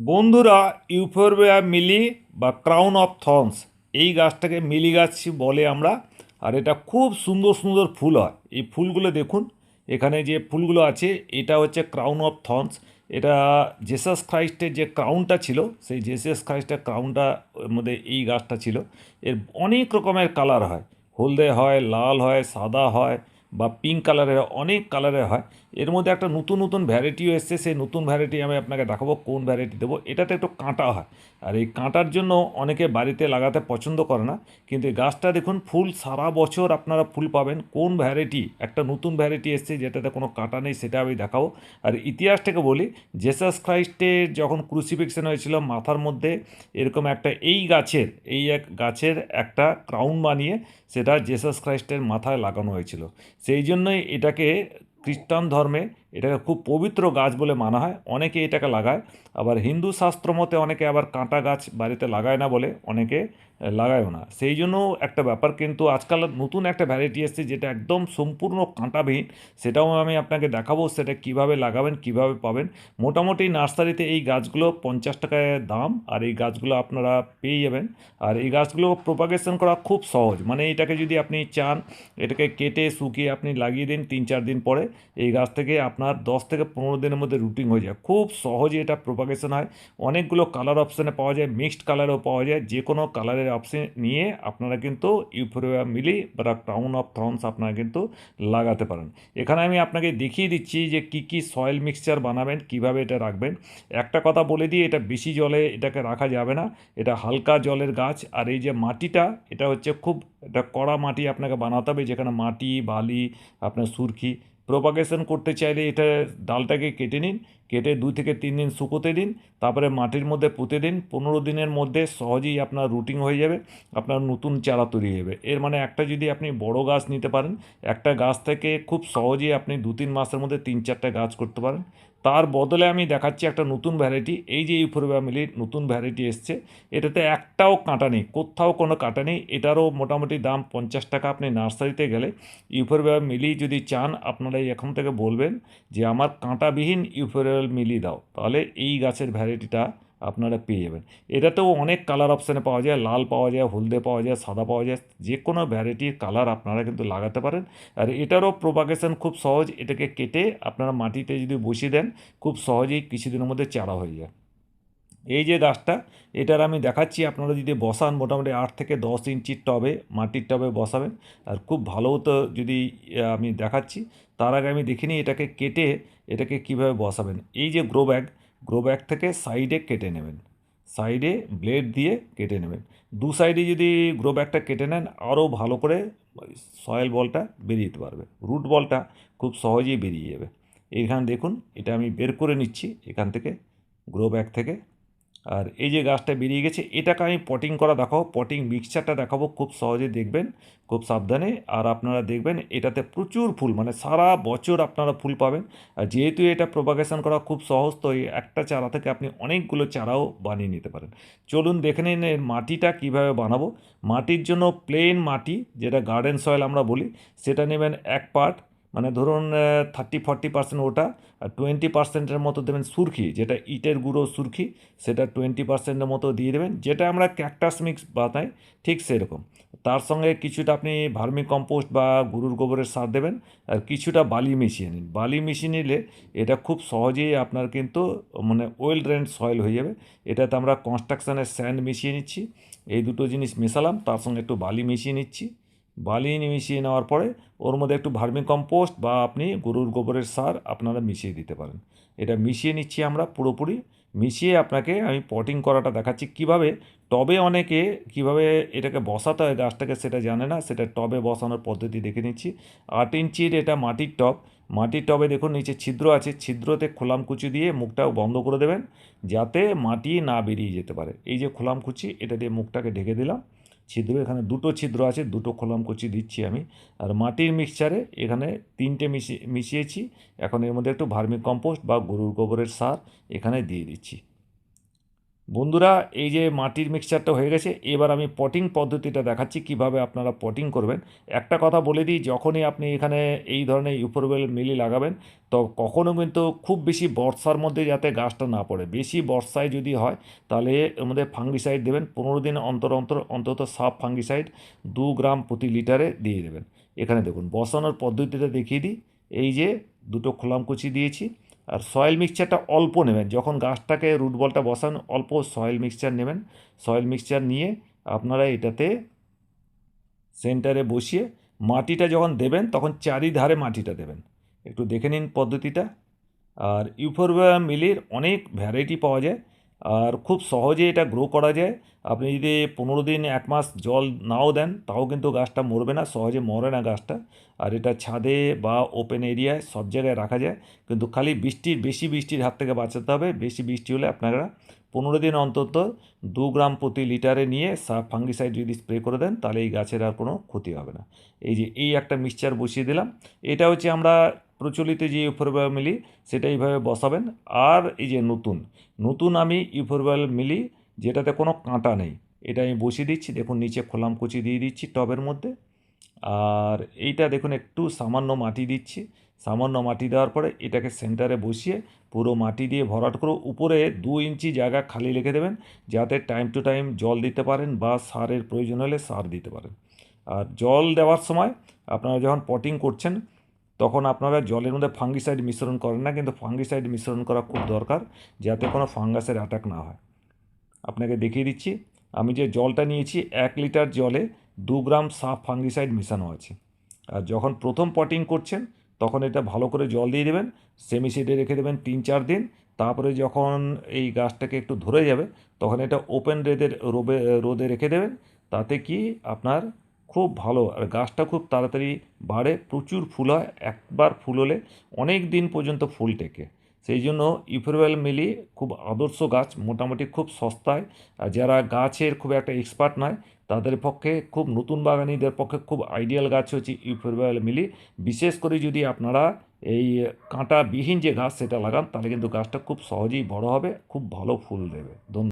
বন্ধুরা, ইউফোরবিয়া মিলি বা crown of thorns, এই গাছটাকে মিলি গাছ বলে আমরা। আর এটা খুব সুন্দর সুন্দর ফুল হয়। এই ফুলগুলো দেখুন, এখানে যে ফুলগুলো আছে, এটা হচ্ছে ক্রাউন অফ থর্নস। এটা জেসাস খ্রাইস্টের যে ক্রাউনটা ছিল, সেই জেসাস ক্রাইস্টের ক্রাউনটা মধ্যে এই গাছটা ছিল। এর অনেক রকমের কালার হয়। হলদে হয়, লাল হয়, সাদা হয় বা পিঙ্ক কালারের অনেক কালারের হয়। এর মধ্যে একটা নতুন নতুন ভ্যারাইটিও এসছে, সেই নতুন ভ্যারাইটি আমি আপনাকে দেখাবো, কোন ভ্যারাইটি দেবো। এটাতে একটু কাঁটা হয়। আর এই কাঁটার জন্য অনেকে বাড়িতে লাগাতে পছন্দ করে না, কিন্তু এই গাছটা দেখুন, ফুল সারা বছর আপনারা ফুল পাবেন। কোন ভ্যারাইটি একটা নতুন ভ্যারাইটি এসছে, যেটাতে কোনো কাঁটা নেই, সেটা আমি দেখাবো। আর ইতিহাসটাকে বলি জেসাস ক্রাইস্টের যখন ক্রুসিফিক্সন হয়েছিল মাথার মধ্যে, এরকম একটা এই গাছের, এই এক গাছের একটা ক্রাউন বানিয়ে, সেটা জেসাস ক্রাইস্টের মাথায় লাগানো হয়েছিল। সেই জন্যই এটাকে খ্রিস্টান ধর্মে এটাকে খুব পবিত্র গাছ বলে মানা হয়। অনেকে এটাকে লাগায়। আবার হিন্দু শাস্ত্র মতে অনেকে আবার কাঁটা গাছ বাড়িতে লাগায় না বলে অনেকে লাগায়ও না। সেই জন্য একটা ব্যাপার কিন্তু আজকাল নতুন একটা ভ্যারাইটি এসছে যেটা একদম সম্পূর্ণ কাঁটাবিহীন। সেটাও আমি আপনাকে দেখাবো সেটা কীভাবে লাগাবেন, কীভাবে পাবেন। মোটামুটি নার্সারিতে এই গাছগুলো পঞ্চাশ টাকায় দাম আর এই গাছগুলো আপনারা পেয়ে যাবেন। আর এই গাছগুলো প্রোপাগেশন করা খুব সহজ। মানে এটাকে যদি আপনি চান, এটাকে কেটে, শুকিয়ে আপনি লাগিয়ে দিন তিন চার দিন পরে, এই গাছ থেকে আপনার দশ থেকে পনেরো দিনের মধ্যে রুটিং হয়ে যায়। খুব সহজে এটা প্রোপাগেশন হয়। অনেকগুলো কালার অপশানে পাওয়া যায় মিক্সড কালারও পাওয়া যায়। যে কোনো কালারের অপশন নিয়ে আপনারা কিন্তু ইউফোরিয়া মিলি বা ক্রাউন অফ থর্নস আপনারা কিন্তু লাগাতে পারেন। এখানে আমি আপনাকে দেখিয়ে দিচ্ছি যে কি কি সয়েল মিক্সচার বানাবেন, কীভাবে এটা রাখবেন। একটা কথা বলে দিই, এটা বেশি জলে এটাকে রাখা যাবে না। এটা হালকা জলের গাছ, আর এই যে মাটিটা, এটা হচ্ছে খুব এটা কড়া মাটি আপনাকে বানাতে হবে, যেখানে মাটি, বালি, আপনার সুরকি প্রোপাগেশন করতে চাইলে এটা ডালটাকে কেটে নিন, কেটে দুই থেকে তিন দিন শুকোতে দিন, তারপরে মাটির মধ্যে পুঁতে দিন, পনেরো দিনের মধ্যে সহজেই আপনার রুটিং হয়ে যাবে, আপনার নতুন চারা তৈরি হবে এর মানে একটা যদি আপনি বড় গাছ নিতে পারেন, একটা গাছ থেকে খুব সহজেই আপনি দু তিন মাসের মধ্যে তিন চারটা গাছ করতে পারেন। তার বদলে আমি দেখাচ্ছি একটা নতুন ভ্যারাইটি এই যে ইউফোরবিয়া মিলির নতুন ভ্যারাইটি এসছে, এটাতে একটাও কাঁটা নেই, কোথাও কোনো কাঁটা নেই, এটারও মোটামুটি দাম পঞ্চাশ টাকা আপনি নার্সারিতে গেলে ইউফোরবিয়া মিলি যদি চান, আপনারা এখন থেকে বলবেন যে, আমার কাঁটাবিহীন ইউফোরিয়াল মিলি দাও। তাহলে এই গাছের ভ্যারাইটিটা আপনারা পেয়ে যাবেন। এটাতেও অনেক কালার অপশানে পাওয়া যায়, লাল পাওয়া যায়, হলদে পাওয়া যায়, সাদা পাওয়া যায় যে কোনো ভ্যারাইটির কালার আপনারা কিন্তু লাগাতে পারেন। আর এটারও প্রোপাগেশন খুব সহজ, এটাকে কেটে আপনারা মাটিতে যদি বসিয়ে দেন, খুব সহজেই কিছুদিনের মধ্যে চারা হয়ে যায়। এই যে গাছটা এটার আমি দেখাচ্ছি, আপনারা যদি বসান মোটামুটি আট থেকে দশ ইঞ্চির টবে, মাটির টবে বসাবেন। আর খুব ভালো তো যদি আমি দেখাচ্ছি, তার আগে আমি দেখিনি, এটাকে কেটে এটাকে কীভাবে বসাবেন। এই যে গ্রো ব্যাগ গ্রো ব্যাগ থেকে সাইডে কেটে নেবেন। সাইডে ব্লেড দিয়ে কেটে নেবেন। দু সাইডে যদি গ্রো ব্যাগটা কেটে নেন, আরও ভালো করে সয়েল বলটা বেরিয়ে যেতে পারবে। রুট বলটা খুব সহজেই বেরিয়ে যাবে। এইখানে দেখুন, এটা আমি বের করে নিচ্ছি। এখান থেকে গ্রো ব্যাগ থেকে আর এই যে গাছটা বেরিয়ে গেছে, এটাকে আমি পটিং করা দেখাবো। পটিং মিক্সচারটা দেখাবো, খুব সহজে দেখবেন, খুব সাবধানে। আর আপনারা দেখবেন, এটাতে প্রচুর ফুল মানে সারা বছর আপনারা ফুল পাবেন। আর যেহেতু এটা প্রোপাগেশন করা খুব সহজ, তো এই একটা চারা থেকে আপনি অনেকগুলো চারাও বানিয়ে নিতে পারেন। চলুন দেখে নিন এর মাটিটা কীভাবে বানাবো। মাটির জন্য প্লেন মাটি, যেটা গার্ডেন সয়েল আমরা বলি, সেটা নেবেন এক পার্ট মানে ধরুন থার্টি ফর্টি পার্সেন্ট ওটা, আর টোয়েন্টি পার্সেন্টের মতো দেবেন সুরখি, যেটা ইটের গুঁড়ো সুরখি, সেটা টোয়েন্টি পার্সেন্টের মতো দিয়ে দেবেন, যেটা আমরা ক্যাকটাস মিক্স বানাই, ঠিক সেরকম। তার সঙ্গে কিছুটা আপনি ভার্মি কম্পোস্ট বা গরুর গোবরের সার দেবেন, আর কিছুটা বালি মিশিয়ে নিন। বালি মিশিয়ে নিলে এটা খুব সহজেই আপনার কিন্তু মানে ওয়েল ড্রেন্ড সয়েল হয়ে যাবে। এটাতে আমরা কনস্ট্রাকশানের স্যান্ড মিশিয়ে নিচ্ছি। এই দুটো জিনিস মেশালাম, তার সঙ্গে একটু বালি মিশিয়ে নিচ্ছি। বালি মিশিয়ে নেওয়ার পরে ওর মধ্যে একটু ভার্মি কম্পোস্ট বা আপনি গরুর গোবরের সার আপনারা মিশিয়ে দিতে পারেন। এটা মিশিয়ে নিচ্ছি আমরা পুরোপুরি। মিশিয়ে আপনাকে আমি পটিং করাটা দেখাচ্ছি কীভাবে। টবে অনেকে কীভাবে এটাকে বসাতে হয় গাছটাকে সেটা জানে না, সেটা টবে বসানোর পদ্ধতি দেখে নিচ্ছি। আট ইঞ্চির এটা মাটির টব। মাটির টবে দেখুন নিচে ছিদ্র আছে, ছিদ্রতে খোলাম কুচি দিয়ে মুখটাও বন্ধ করে দেবেন, যাতে মাটি না বেরিয়ে যেতে পারে। এই যে খোলাম কুচি এটা দিয়ে মুখটাকে ঢেকে দিলাম। ছিদ্র, এখানে দুটো ছিদ্র আছে, দুটো খোলাম কুচি দিচ্ছি আমি। আর মাটির মিক্সচারে এখানে তিনটে মিশিয়ে, মিশিয়েছি। এখন এর মধ্যে একটু ভার্মি কম্পোস্ট বা গরুর গোবরের সার এখানে দিয়ে দিচ্ছি। বন্ধুরা, এই যে মাটির মিক্সচারটা হয়ে গেছে, এবার আমি পটিং পদ্ধতিটা দেখাচ্ছি, কীভাবে আপনারা পটিং করবেন। একটা কথা বলে দিই, যখনই আপনি এখানে এই ধরনের ইউপোরবেল মিলি লাগাবেন, তো কখনো কিন্তু খুব বেশি বর্ষার মধ্যে যাতে গাছটা না পড়ে। বেশি বর্ষায় যদি হয়, তাহলে মধ্যে ফাঙ্গিসাইড দেবেন, পনেরো দিন অন্তর অন্তর, অন্তত সাব ফাঙ্গিসাইড দু গ্রাম প্রতি লিটারে দিয়ে দেবেন। এখানে দেখুন, বসানোর পদ্ধতিটা দেখিয়ে দিই। এই যে দুটো খোলামকুচি দিয়েছি। আর সয়েল মিক্সচারটা অল্প নেবেন। যখন গাছটাকে রুট বলটা বসান, অল্প সয়েল মিক্সচার নেবেন। সয়েল মিক্সচার নিয়ে আপনারা এটাতে সেন্টারে বসিয়ে মাটিটা যখন দেবেন, তখন চারিধারে মাটিটা দেবেন। একটু দেখে নিন পদ্ধতিটা। আর ইউফোরবা মিলির অনেক ভ্যারাইটি পাওয়া যায়। আর খুব সহজে এটা গ্রো করা যায়। আপনি যদি পনেরো দিন, এক মাস জল নাও দেন, তাও কিন্তু গাছটা মরবে না, সহজে মরে না গাছটা। আর এটা ছাদে বা ওপেন এরিয়ায় সব জায়গায় রাখা যায়। কিন্তু খালি বৃষ্টির, বেশি বৃষ্টির হাত থেকে বাঁচাতে হবে। বেশি বৃষ্টি হলে আপনারা পনেরো দিন অন্তত দু গ্রাম প্রতি লিটারে নিয়ে সাব ফাঙ্গিসাইড যদি স্প্রে করে দেন, তাহলে এই গাছের আর কোনো ক্ষতি হবে না। এই যে, এই একটা মিক্সচার বসিয়ে দিলাম। এটা হচ্ছে আমরা প্রচলিত যে ইউফোরবিয়া মিলি, সেটা এইভাবে বসাবেন। আর এই যে নতুন নতুন আমি ইউফোরবিয়া মিলি, যেটাতে কোনো কাঁটা নেই। এটা আমি বসিয়ে দিচ্ছি, দেখুন নিচে খোলাম কুচি দিয়ে দিচ্ছি টবের মধ্যে। আর এইটা দেখুন একটু সামান্য মাটি দিচ্ছি। সামান্য মাটি দেওয়ার পরে এটাকে সেন্টারে বসিয়ে পুরো মাটি দিয়ে ভরাট করে উপরে দু ইঞ্চি জায়গা খালি রেখে দেবেন, যাতে টাইম টু টাইম জল দিতে পারেন বা সারের প্রয়োজন হলে সার দিতে পারেন। আর জল দেওয়ার সময় আপনারা যখন পটিং করছেন তখন আপনারা জলের মধ্যে ফাঙ্গিসাইড মিশ্রণ করেন না, কিন্তু ফাঙ্গিসাইড মিশ্রণ করা খুব দরকার যাতে কোনো ফাঙ্গাসের অ্যাটাক না হয়। আপনাকে দেখিয়ে দিচ্ছি, আমি যে জলটা নিয়েছি, এক লিটার জলে দু গ্রাম সাফ ফাঙ্গিসাইড মেশানো আছে। আর যখন প্রথম পটিং করছেন, তখন এটা ভালো করে জল দিয়ে দেবেন সেমি সিডে রেখে দেবেন তিন চার দিন, তারপরে যখন এই গাছটাকে একটু ধরে যাবে, তখন এটা ওপেন রেদে রোদে রোদে রেখে দেবেন। তাতে কি আপনার খুব ভালো। আর গাছটা খুব তাড়াতাড়ি বাড়ে, প্রচুর ফুল হয়, একবার ফুল হলে অনেক দিন পর্যন্ত ফুল টেকে। সেই জন্য ইউফোরবেল মিলি খুব আদর্শ গাছ, মোটামুটি খুব সস্তায়। আর যারা গাছের খুব একটা এক্সপার্ট নয়, তাদের পক্ষে খুব নতুন বাগানিদের পক্ষে খুব আইডিয়াল গাছ হচ্ছে ইউফোরবেল মিলি। বিশেষ করে যদি আপনারা এই কাঁটাবিহীন যে গাছ সেটা লাগান, তাহলে কিন্তু গাছটা খুব সহজেই বড় হবে, খুব ভালো ফুল দেবে। ধন্যবাদ।